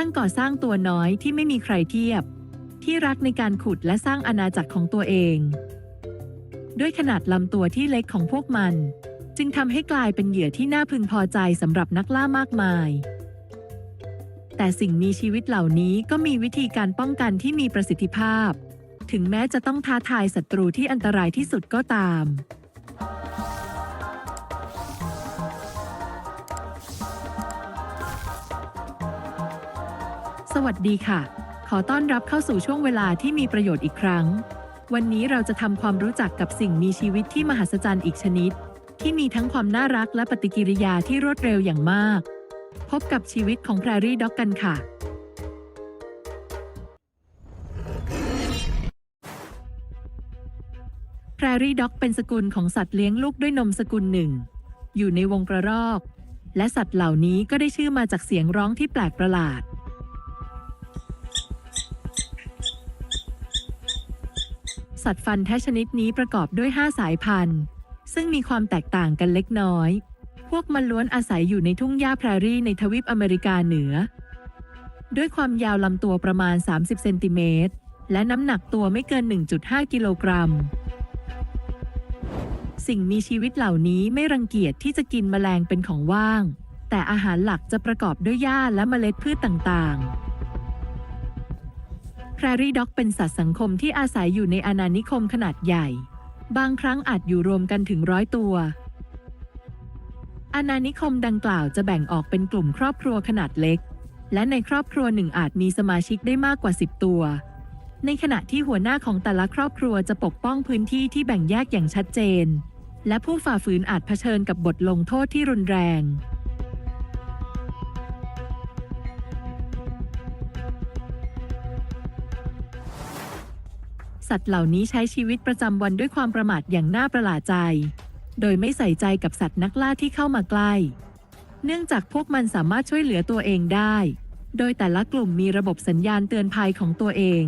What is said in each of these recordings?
ช่างก่อสร้างตัวน้อยที่ไม่มีใครเทียบ ที่รักในการขุดและสร้างอาณาจักรของตัวเอง ด้วยขนาดลำตัวที่เล็กของพวกมัน จึงทำให้กลายเป็นเหยื่อที่น่าพึงพอใจสำหรับนักล่ามากมาย แต่สิ่งมีชีวิตเหล่านี้ก็มีวิธีการป้องกันที่มีประสิทธิภาพ ถึงแม้จะต้องท้าทายศัตรูที่อันตรายที่สุดก็ตาม วัสดีค่ะ ขอต้อนรับเข้าสู่ช่วงเวลาที่มีประโยชน์อีกครั้ง วันนี้เราจะทำความรู้จักกับสิ่งมีชีวิตที่มหัศจรรย์อีกชนิด ที่มีทั้งความน่ารักและปฏิกิริยาที่รวดเร็วอย่างมาก พบกับชีวิตของแพรรี่ด็อกกันค่ะ แพรรี่ด็อกเป็นสกุลของสัตว์เลี้ยงลูกด้วยนมสกุลหนึ่ง อยู่ในวงกระรอก และสัตว์เหล่านี้ก็ได้ชื่อมาจากเสียงร้องที่แปลกประหลาด สัตว์ฟันแท้ชนิดนี้ประกอบด้วย 5 สายพันธุ์ ซึ่งมีความแตกต่างกันเล็กน้อย พวกมันล้วนอาศัยอยู่ในทุ่งหญ้าแพรรี่ในทวีปอเมริกาเหนือ ด้วยความยาวลำตัวประมาณ 30 เซนติเมตร และน้ำหนักตัวไม่เกิน 1.5 กิโลกรัม สิ่งมีชีวิตเหล่านี้ไม่รังเกียจที่จะกินแมลงเป็นของว่าง แต่อาหารหลักจะประกอบด้วยหญ้าและเมล็ดพืชต่างๆ แพรรี่ด็อกเป็นสัตว์สังคมที่อาศัยอยู่ในอาณานิคมขนาดใหญ่ บางครั้งอาจอยู่รวมกันถึงร้อยตัว อาณานิคมดังกล่าวจะแบ่งออกเป็นกลุ่มครอบครัวขนาดเล็ก และในครอบครัวหนึ่งอาจมีสมาชิกได้มากกว่า 10 ตัว ในขณะที่หัวหน้าของแต่ละครอบครัวจะปกป้องพื้นที่ที่แบ่งแยกอย่างชัดเจน และผู้ฝ่าฝืนอาจเผชิญกับบทลงโทษที่รุนแรง สัตว์เหล่านี้ใช้ชีวิตประจำวันด้วยความประมาทอย่างน่าประหลาดใจ โดยไม่ใส่ใจกับสัตว์นักล่าที่เข้ามาใกล้ เนื่องจากพวกมันสามารถช่วยเหลือตัวเองได้ โดยแต่ละกลุ่มมีระบบสัญญาณเตือนภัยของตัวเอง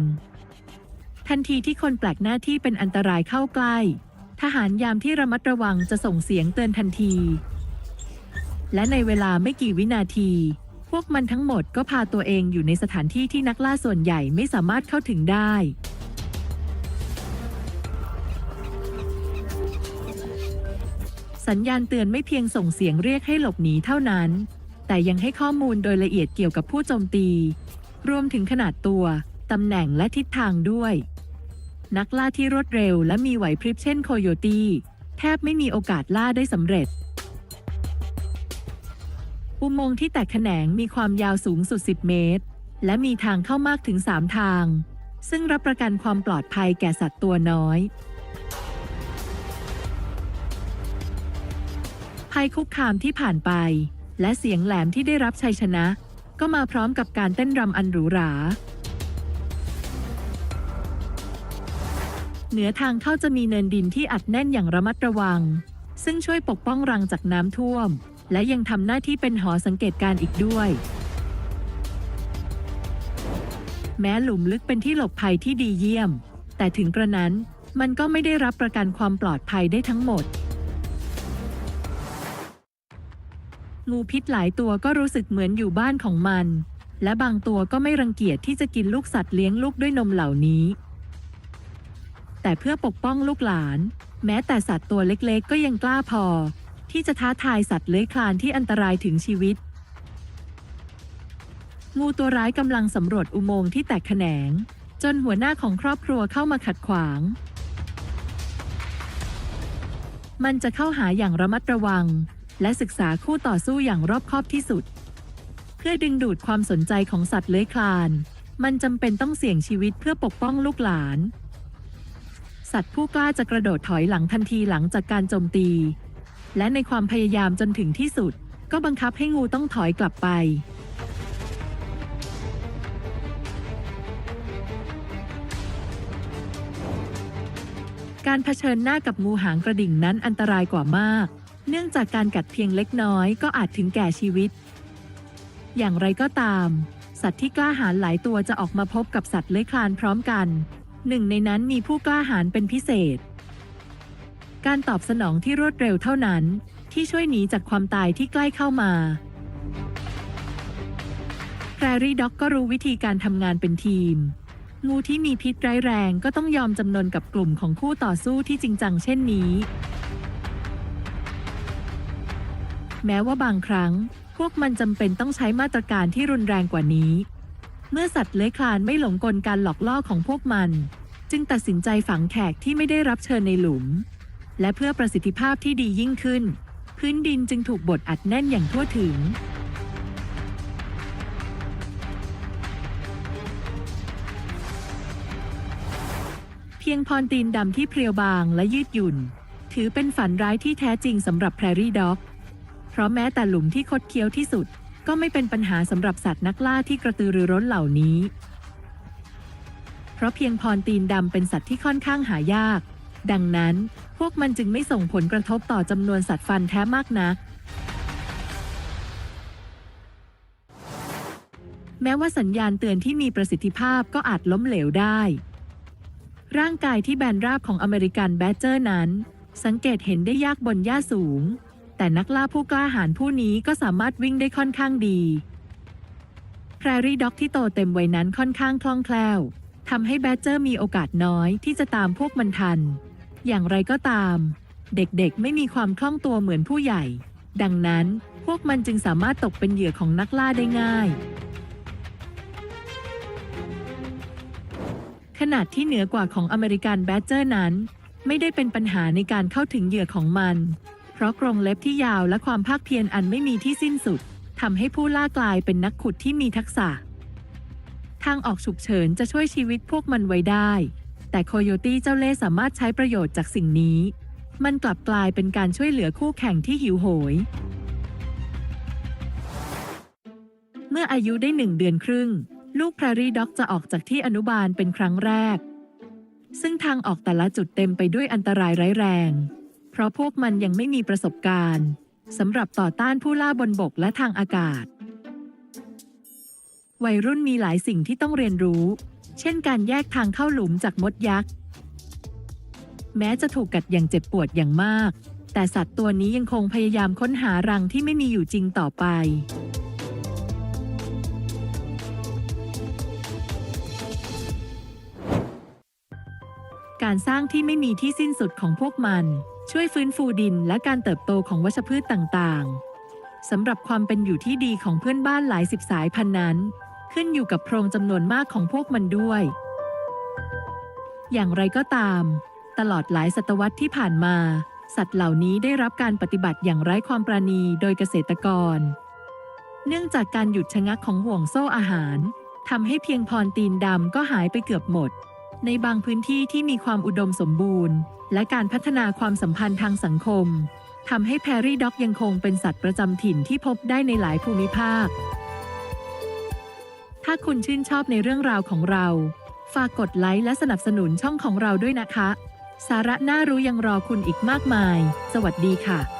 ทันทีที่คนแปลกหน้าที่เป็นอันตรายเข้าใกล้ ทหารยามที่ระมัดระวังจะส่งเสียงเตือนทันที และในเวลาไม่กี่วินาทีพวกมันทั้งหมดก็พาตัวเองอยู่ในสถานที่ที่นักล่าส่วนใหญ่ไม่สามารถเข้าถึงได้ สัญญาณเตือนไม่เพียงส่งเสียงเรียกให้หลบหนีเท่านั้น แต่ยังให้ข้อมูลโดยละเอียดเกี่ยวกับผู้โจมตี รวมถึงขนาดตัว ตำแหน่งและทิศทางด้วย นักล่าที่รวดเร็วและมีไหวพริบเช่นโคโยตี้แทบไม่มีโอกาสล่าได้สำเร็จ อุโมงค์ที่แตกแขนงมีความยาวสูงสุด 10 เมตร และมีทางเข้ามากถึง 3 ทาง ซึ่งรับประกันความปลอดภัยแก่สัตว์ตัวน้อย ภัยคุกคามที่ผ่านไป และเสียงแหลมที่ได้รับชัยชนะ ก็มาพร้อมกับการเต้นรำอันหรูหรา เหนือทางเข้าจะมีเนินดินที่อัดแน่นอย่างระมัดระวัง ซึ่งช่วยปกป้องรังจากน้ำท่วม และยังทำหน้าที่เป็นหอสังเกตการอีกด้วย แม้หลุมลึกเป็นที่หลบภัยที่ดีเยี่ยม แต่ถึงกระนั้นมันก็ไม่ได้รับประกันความปลอดภัยได้ทั้งหมด งูพิษหลายตัวก็รู้สึกเหมือนอยู่บ้านของมัน และบางตัวก็ไม่รังเกียจที่จะกินลูกสัตว์เลี้ยงลูกด้วยนมเหล่านี้ แต่เพื่อปกป้องลูกหลาน แม้แต่สัตว์ตัวเล็กๆ ก็ยังกล้าพอ ที่จะท้าทายสัตว์เลื้อยคลานที่อันตรายถึงชีวิต งูตัวร้ายกำลังสำรวจอุโมงค์ที่แตกแขนง จนหัวหน้าของครอบครัวเข้ามาขัดขวางมันจะเข้าหาอย่างระมัดระวัง และศึกษาคู่ต่อสู้อย่างรอบคอบที่สุด เพื่อดึงดูดความสนใจของสัตว์เลื้อยคลาน มันจำเป็นต้องเสี่ยงชีวิตเพื่อปกป้องลูกหลาน สัตว์ผู้กล้าจะกระโดดถอยหลังทันทีหลังจากการโจมตี และในความพยายามจนถึงที่สุด ก็บังคับให้งูต้องถอยกลับไปการเผชิญหน้ากับงูหางกระดิ่งนั้นอันตรายกว่ามาก เนื่องจากการกัดเพียงเล็กน้อยก็อาจถึงแก่ชีวิต อย่างไรก็ตาม สัตว์ที่กล้าหาญหลายตัวจะออกมาพบกับสัตว์เลื้อยคลานพร้อมกัน หนึ่งในนั้นมีผู้กล้าหาญเป็นพิเศษ การตอบสนองที่รวดเร็วเท่านั้น ที่ช่วยหนีจากความตายที่ใกล้เข้ามาแพรรี่ด็อกก็รู้วิธีการทำงานเป็นทีม งูที่มีพิษร้ายแรงก็ต้องยอมจำนนกับกลุ่มของคู่ต่อสู้ที่จริงจังเช่นนี้ แม้ว่าบางครั้ง พวกมันจำเป็นต้องใช้มาตรการที่รุนแรงกว่านี้ เมื่อสัตว์เลื้อยคลานไม่หลงกลการหลอกล่อของพวกมัน จึงตัดสินใจฝังแขกที่ไม่ได้รับเชิญในหลุม และเพื่อประสิทธิภาพที่ดียิ่งขึ้น พื้นดินจึงถูกบดอัดแน่นอย่างทั่วถึงเพียงพรตีนดำที่เพรียวบางและยืดหยุ่น ถือเป็นฝันร้ายที่แท้จริงสำหรับแพรรี่ด็อก เพราะแม้แต่หลุมที่คดเคี้ยวที่สุด ก็ไม่เป็นปัญหาสำหรับสัตว์นักล่าที่กระตือรือร้นเหล่านี้ เพราะเพียงพรตีนดำเป็นสัตว์ที่ค่อนข้างหายาก ดังนั้นพวกมันจึงไม่ส่งผลกระทบต่อจำนวนสัตว์ฟันแท้มากนัก แม้ว่าสัญญาณเตือนที่มีประสิทธิภาพก็อาจล้มเหลวได้ ร่างกายที่แบนราบของอเมริกันแบดเจอร์นั้น สังเกตเห็นได้ยากบนหญ้าสูง แต่นักล่าผู้กล้าหาญผู้นี้ก็สามารถวิ่งได้ค่อนข้างดีแพรรี่ด็อกที่โตเต็มวัยนั้นค่อนข้างคล่องแคล่วทำให้แบดเจอร์มีโอกาสน้อยที่จะตามพวกมันทัน อย่างไรก็ตาม เด็กๆไม่มีความคล่องตัวเหมือนผู้ใหญ่ ดังนั้นพวกมันจึงสามารถตกเป็นเหยื่อของนักล่าได้ง่าย ขนาดที่เหนือกว่าของอเมริกันแบดเจอร์นั้น ไม่ได้เป็นปัญหาในการเข้าถึงเหยื่อของมัน ราะกรงเล็บที่ยาวและความภาคเพียรอันไม่มีที่สิ้นสุดทำให้ผู้ล่ากลายเป็นนักขุดที่มีทักษะ ทางออกฉุกเฉินจะช่วยชีวิตพวกมันไว้ได้ แต่โคโยตี้เจ้าเล่สามารถใช้ประโยชน์จากสิ่งนี้ มันกลับกลายเป็นการช่วยเหลือคู่แข่งที่หิวโหย เมื่ออายุได้หนึ่งเดือนครึ่ง ลูกแพรรี่ด็อกจะออกจากที่อนุบาลเป็นครั้งแรก ซึ่งทางออกแต่ละจุดเต็มไปด้วยอันตรายร้ายแรง เพราะพวกมันยังไม่มีประสบการณ์สำหรับต่อต้านผู้ล่าบนบกและทางอากาศ วัยรุ่นมีหลายสิ่งที่ต้องเรียนรู้ เช่นการแยกทางเข้าหลุมจากมดยักษ์ แม้จะถูกกัดอย่างเจ็บปวดอย่างมาก แต่สัตว์ตัวนี้ยังคงพยายามค้นหารังที่ไม่มีอยู่จริงต่อไปการสร้างที่ไม่มีที่สิ้นสุดของพวกมัน ช่วยฟื้นฟูดินและการเติบโตของวัชพืชต่างๆสำหรับความเป็นอยู่ที่ดีของเพื่อนบ้านหลายสิบสายพันธุ์นั้น ขึ้นอยู่กับโพรงจำนวนมากของพวกมันด้วย อย่างไรก็ตาม ตลอดหลายศตวรรษที่ผ่านมา สัตว์เหล่านี้ได้รับการปฏิบัติอย่างไร้ความปราณีโดยเกษตรกร เนื่องจากการหยุดชะงักของห่วงโซ่อาหารทำให้เพียงพรตีนดำก็หายไปเกือบหมด ในบางพื้นที่ที่มีความอุดมสมบูรณ์ และการพัฒนาความสัมพันธ์ทางสังคมทำให้แพรรี่ด็อกยังคงเป็นสัตว์ประจำถิ่นที่พบได้ในหลายภูมิภาค ถ้าคุณชื่นชอบในเรื่องราวของเรา ฝากกดไลค์และสนับสนุนช่องของเราด้วยนะคะ สาระน่ารู้ยังรอคุณอีกมากมาย สวัสดีค่ะ